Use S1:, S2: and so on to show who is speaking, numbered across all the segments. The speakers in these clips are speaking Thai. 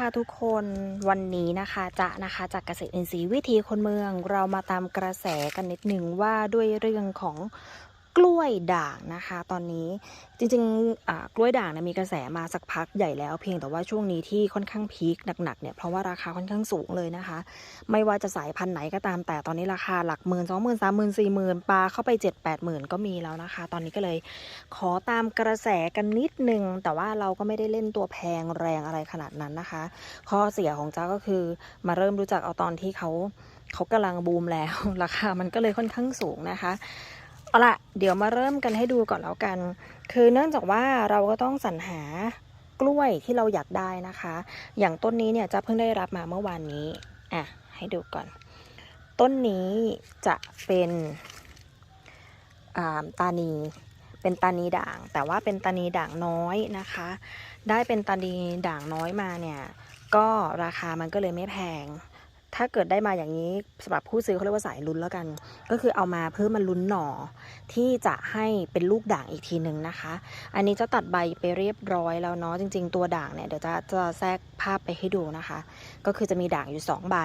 S1: ค่ะทุกคนวันนี้นะคะจะนะคะจากเกษตรอินทรีย์วิธีคนเมือง เรามาตามกระแสกันนิดหนึ่งว่าด้วยเรื่องของ ล้วยด่างนะคะ ตอนนี้จริงๆกล้วยด่างนี่ยมีกระแสมาสักพักใหญ่แล้ว เพียงแต่ว่าช่วงนี้ที่ค่อนข้างพีคหนักๆเนี่ยเพราะว่าราคาค่อนข้างสูงเลยนะคะ ไม่ว่าจะสายพันธุ์ไหนก็ตามแต่ตอนนี้ราคาหลักหมื่นสองหมื่นสามหมื่นสี่หมื่นปลาเข้าไปเจ็ดแปดหมื่นก็มีแล้วนะคะ ตอนนี้ก็เลยขอตามกระแสกันนิดนึง แต่ว่าเราก็ไม่ได้เล่นตัวแพงแรงอะไรขนาดนั้นนะคะ ข้อเสียของจ้าก็คือมาเริ่มรู้จักเอาตอนที่เขาเขากำลังบูมแล้วราคามันก็เลยค่อนข้างสูงนะคะ เอาละเดี๋ยวมาเริ่มกันให้ดูก่อนแล้วกัน คือเนื่องจากว่าเราก็ต้องสรรหากล้วยที่เราอยากได้นะคะ อย่างต้นนี้เนี่ยจะเพิ่งได้รับมาเมื่อวานนี้ อะ ให้ดูก่อน ต้นนี้จะเป็นาตานีเป็นตานีด่าง แต่ว่าเป็นตานีด่างน้อยนะคะ ได้เป็นตานีด่างน้อยมาเนี่ย ก็ราคามันก็เลยไม่แพง ถ้าเกิดได้มาอย่างนี้สำหรับผู้ซื้อเขาเรียกว่าสายลุ้นแล้วกัน ก็คือเอามาเพื่อมาลุ้นหน่อที่จะให้เป็นลูกด่างอีกทีหนึ่งนะคะ อันนี้จะตัดใบไปเรียบร้อยแล้วเนาะจริง ๆ ตัวด่างเนี่ยเดี๋ยวจะจะแทรกภาพไปให้ดูนะคะ ก็คือจะมีด่างอยู่สองใบ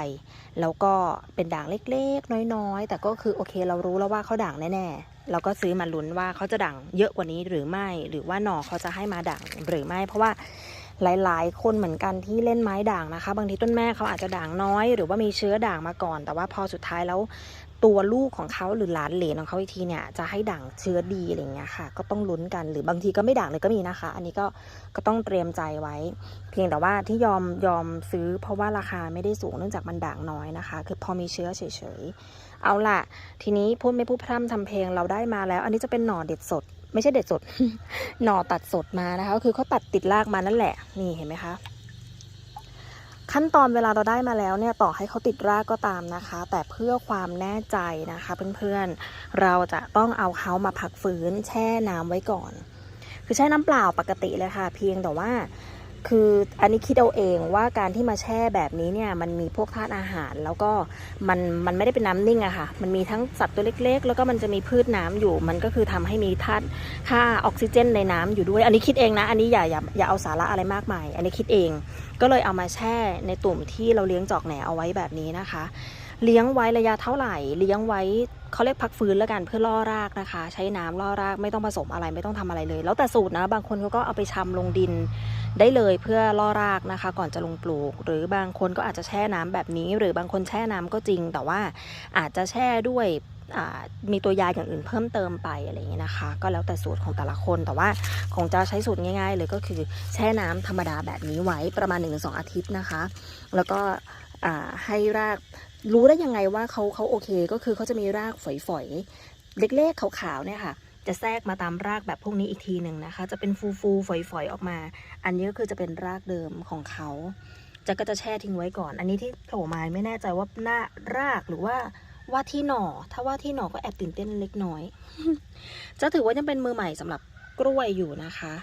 S1: แล้วก็เป็นด่างเล็กๆ น้อยๆ แต่ก็คือโอเคเรารู้แล้วว่าเขาด่างแน่ๆเราก็ซื้อมาลุ้นว่าเขาจะด่างเยอะกว่านี้หรือไม่ หรือว่าหน่อเขาจะให้มาด่างหรือไม่ เพราะว่า หลาย ๆ คนเหมือนกันที่เล่นไม้ด่างนะคะ บางทีต้นแม่เขาอาจจะด่างน้อย หรือว่ามีเชื้อด่างมาก่อน แต่ว่าพอสุดท้ายแล้วตัวลูกของเขาหรือหลานเหลนของเขาอีกทีเนี่ยจะให้ด่างเชื้อดีอะไรเงี้ยค่ะ ก็ต้องลุ้นกันหรือบางทีก็ไม่ด่างเลยก็มีนะคะ อันนี้ก็ก็ต้องเตรียมใจไว้ เพียงแต่ว่าที่ยอมยอมซื้อ เพราะว่าราคาไม่ได้สูงเนื่องจากมันด่างน้อยนะคะ คือพอมีเชื้อเฉยๆเอาล่ะ ทีนี้พูดไม่พูดพร่ำทำเพลงเราได้มาแล้ว อันนี้จะเป็นหน่อเด็ดสด ไม่ใช่เด็ดสด หน่อตัดสดมานะคะ ก็คือเขาตัดติดรากมานั่นแหละ นี่เห็นไหมคะ ขั้นตอนเวลาเราได้มาแล้วเนี่ยต่อให้เขาติดรากก็ตามนะคะ แต่เพื่อความแน่ใจนะคะ เพื่อนๆ เราจะต้องเอาเขามาพักฟื้นแช่น้ำไว้ก่อน คือแช่น้ำเปล่าปกติเลยค่ะ เพียงแต่ว่า คืออันนี้คิดเอาเองว่าการที่มาแช่แบบนี้เนี่ยมันมีพวกธาตุอาหาร แล้วก็มันมันไม่ได้เป็นน้ำนิ่งอะค่ะ มันมีทั้งสัตว์ตัวเล็ก ๆ แล้วก็มันจะมีพืชน้ำอยู่ มันก็คือทำให้มีธาตุค่าออกซิเจนในน้ำอยู่ด้วย อันนี้คิดเองนะ อันนี้อย่าอย่าอย่าเอาสาระอะไรมากมาย อันนี้คิดเอง ก็เลยเอามาแช่ในตุ่มที่เราเลี้ยงจอกแหนเอาไว้แบบนี้นะคะ เลี้ยงไว้ระยะเท่าไหร่ เลี้ยงไว้ เขาเรียกพักฟื้นแล้วกันเพื่อล่อรากนะคะ ใช้น้ำล่อรากไม่ต้องผสมอะไรไม่ต้องทำอะไรเลย แล้วแต่สูตรนะ บางคนเขาก็เอาไปชำลงดินได้เลยเพื่อล่อรากนะคะ ก่อนจะลงปลูก หรือบางคนก็อาจจะแช่น้ำแบบนี้ หรือบางคนแช่น้ำก็จริง แต่ว่าอาจจะแช่ด้วยมีตัวยาอย่างอื่นเพิ่มเติมไปอะไรอย่างเงี้ยนะคะ ก็แล้วแต่สูตรของแต่ละคนแต่ว่าของจะใช้สูตรง่าย ๆ เลยก็คือแช่น้ำธรรมดาแบบนี้ไว้ประมาณ 1-2 อาทิตย์นะคะ แล้วก็ให้ราก รู้ได้ยังไงว่าเขาเขาโอเคก็คือเขาจะมีรากฝอยๆ เล็กๆ ขาวๆเนี่ยค่ะ จะแทรกมาตามรากแบบพวกนี้อีกทีหนึ่งนะคะ จะเป็นฟูๆ ฝอยๆ ออกมา อันนี้ก็คือจะเป็นรากเดิมของเขาจะก็จะแช่ทิ้งไว้ก่อน อันนี้ที่โผล่มาไม่แน่ใจว่าหน้ารากหรือว่าว่าที่หน่อ ถ้าว่าที่หน่อก็แอบตื่นเต้นเล็กน้อย จะถือว่ายังเป็นมือใหม่สำหรับกล้วยอยู่นะคะ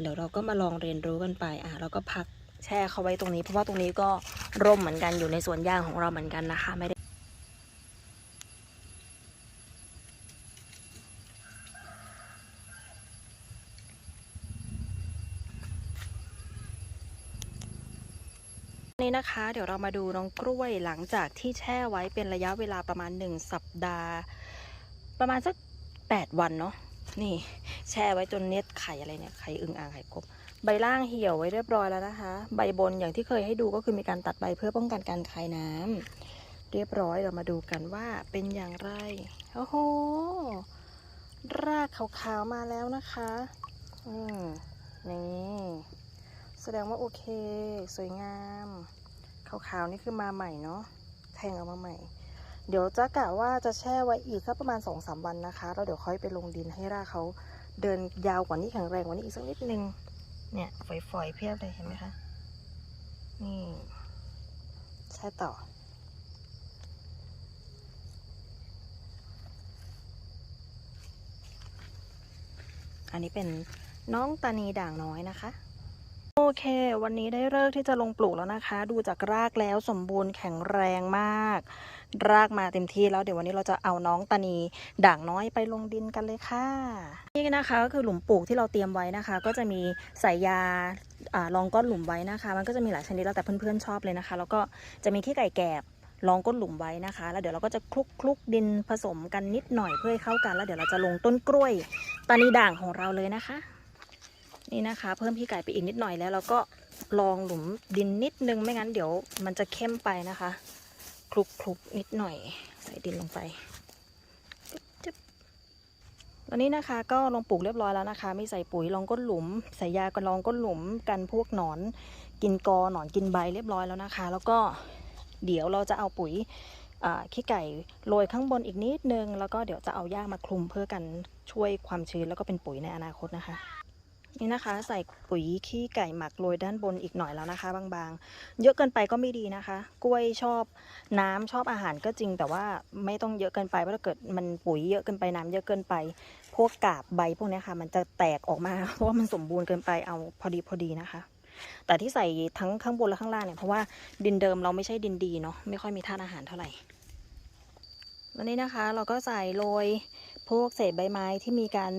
S1: เดี๋ยวเราก็มาลองเรียนรู้กันไป อะเราก็พัก แช่เขาไว้ตรงนี้ เพราะว่าตรงนี้ก็ร่มเหมือนกันอยู่ในสวนยางของเราเหมือนกันนะคะไม่ได้นี้นะคะเดี๋ยวเรามาดูน้องกล้วยหลังจากที่แช่ไว้เป็นระยะเวลาประมาณ 1 สัปดาห์ ประมาณสัก 8 วันเนาะนี่ แช่ไว้จนเน็ตไข่อะไรเนี่ยไข่อึ่งอ่างไข่กบ ใบล่างเหี่ยวไว้เรียบร้อยแล้วนะคะ ใบบนอย่างที่เคยให้ดูก็คือมีการตัดใบเพื่อป้องกันการคายน้ำเรียบร้อยเรามาดูกันว่าเป็นอย่างไรโอ้โหรากขาวๆมาแล้วนะคะ อืมนี่แสดงว่าโอเค สวยงาม ขาวๆนี่คือมาใหม่เนาะแทงออกมาใหม่ เดี๋ยวจะกะว่าจะแช่ไว้อีกสักประมาณ2องสามวันนะคะแล้วเดี๋ยวค่อยไปลงดินให้รากเขาเดินยาวกว่านี้แข็งแรงกว่านี้อีกสักนิดนึง เนี่ยฝอยๆเพียบเลยเห็นไหมคะ นี่ใช่ต่อ อันนี้เป็นน้องตานีด่างน้อยนะคะ โอเค วันนี้ได้เลิกที่จะลงปลูกแล้วนะคะ ดูจากรากแล้วสมบูรณ์แข็งแรงมาก รากมาเต็มที่แล้วเดี๋ยววันนี้เราจะเอาน้องตานีด่างน้อยไปลงดินกันเลยค่ะ นี่นะคะก็คือหลุมปลูกที่เราเตรียมไว้นะคะ ก็จะมีสายยารองก้อนหลุมไว้นะคะ มันก็จะมีหลายชนิดแล้วแต่เพื่อนๆชอบเลยนะคะ แล้วก็จะมีขี้ไก่แกบรองก้นหลุมไว้นะคะ แล้วเดี๋ยวเราก็จะคลุกคลุกดินผสมกันนิดหน่อยเพื่อให้เข้ากัน แล้วเดี๋ยวเราจะลงต้นกล้วยตานีด่างของเราเลยนะคะ นี่นะคะ เพิ่มขี้ไก่ไปอีกนิดหน่อยแล้วเราก็ลองหลุมดินนิดนึงไม่งั้นเดี๋ยวมันจะเข้มไปนะคะคลุกคลุกนิดหน่อย ใส่ดินลงไปจึ๊บจึ๊บวันนี้นะคะก็ลงปลูกเรียบร้อยแล้วนะคะมีใส่ปุ๋ยรองก้นหลุม ใส่ยากันรองก้นหลุมกันพวกหนอน กินกอหนอนกินใบเรียบร้อยแล้วนะคะ แล้วก็เดี๋ยวเราจะเอาปุ๋ยขี้ไก่โรยข้างบนอีกนิดนึง แล้วก็เดี๋ยวจะเอาหญ้ามาคลุมเพื่อกันช่วยความชื้นแล้วก็เป็นปุ๋ยในอนาคตนะคะ นี่นะคะ ใส่ปุ๋ยขี้ไก่หมักโรยด้านบนอีกหน่อยแล้วนะคะ บางๆ เยอะเกินไปก็ไม่ดีนะคะ กล้วยชอบน้ำชอบอาหารก็จริง แต่ว่าไม่ต้องเยอะเกินไปเพราะถ้าเกิดมันปุ๋ยเยอะเกินไปน้ำเยอะเกินไป พวกกาบใบพวกนี้ค่ะ มันจะแตกออกมาเพราะว่ามันสมบูรณ์เกินไปเอาพอดีพอดีนะคะ แต่ที่ใส่ทั้งข้างบนและข้างล่างเนี่ยเพราะว่าดินเดิมเราไม่ใช่ดินดีเนาะไม่ค่อยมีธาตุอาหารเท่าไหร่วันนี้นะคะเราก็ใส่โรย พวกเศษใบไม้ที่มีการ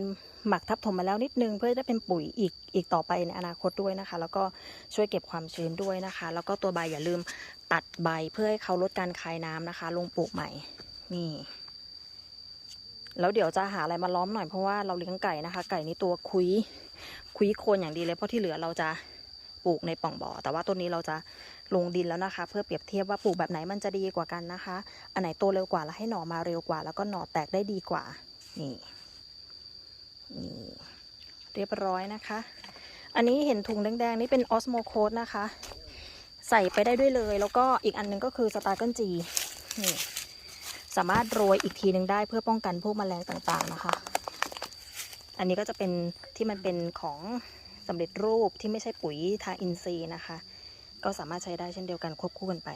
S1: หมักทับถมมาแล้วนิดนึง เพื่อจะเป็นปุ๋ยอีกอีกต่อไปในอนาคตด้วยนะคะ แล้วก็ช่วยเก็บความชื้นด้วยนะคะ แล้วก็ตัวใบอย่าลืมตัดใบเพื่อให้เขาลดการคายน้ำนะคะ ลงปลูกใหม่นี่ แล้วเดี๋ยวจะหาอะไรมาล้อมหน่อยเพราะว่าเราเลี้ยงไก่นะคะ ไก่นี่ตัวคุยคุยโคนอย่างดีเลยเพราะที่เหลือเราจะปลูกในป่องบ่อ แต่ว่าต้นนี้เราจะลงดินแล้วนะคะ เพื่อเปรียบเทียบว่าปลูกแบบไหนมันจะดีกว่ากันนะคะ อันไหนโตเร็วกว่าแล้วให้หน่อมาเร็วกว่า แล้วก็หน่อแตกได้ดีกว่า นี่นี่เรียบร้อยนะคะ อันนี้เห็นถุงแดงๆ นี่เป็นออสโมโคดนะคะ ใส่ไปได้ด้วยเลย แล้วก็อีกอันหนึงก็คือสตาร์เกิลจีนี่สามารถโรยอีกทีหนึ่งได้เพื่อป้องกันพวกแมลงต่างๆนะคะ อันนี้ก็จะเป็นที่มันเป็นของสำเร็จรูปที่ไม่ใช่ปุ๋ยทางอินทรีย์นะคะ ก็สามารถใช้ได้เช่นเดียวกันควบคู่กันไป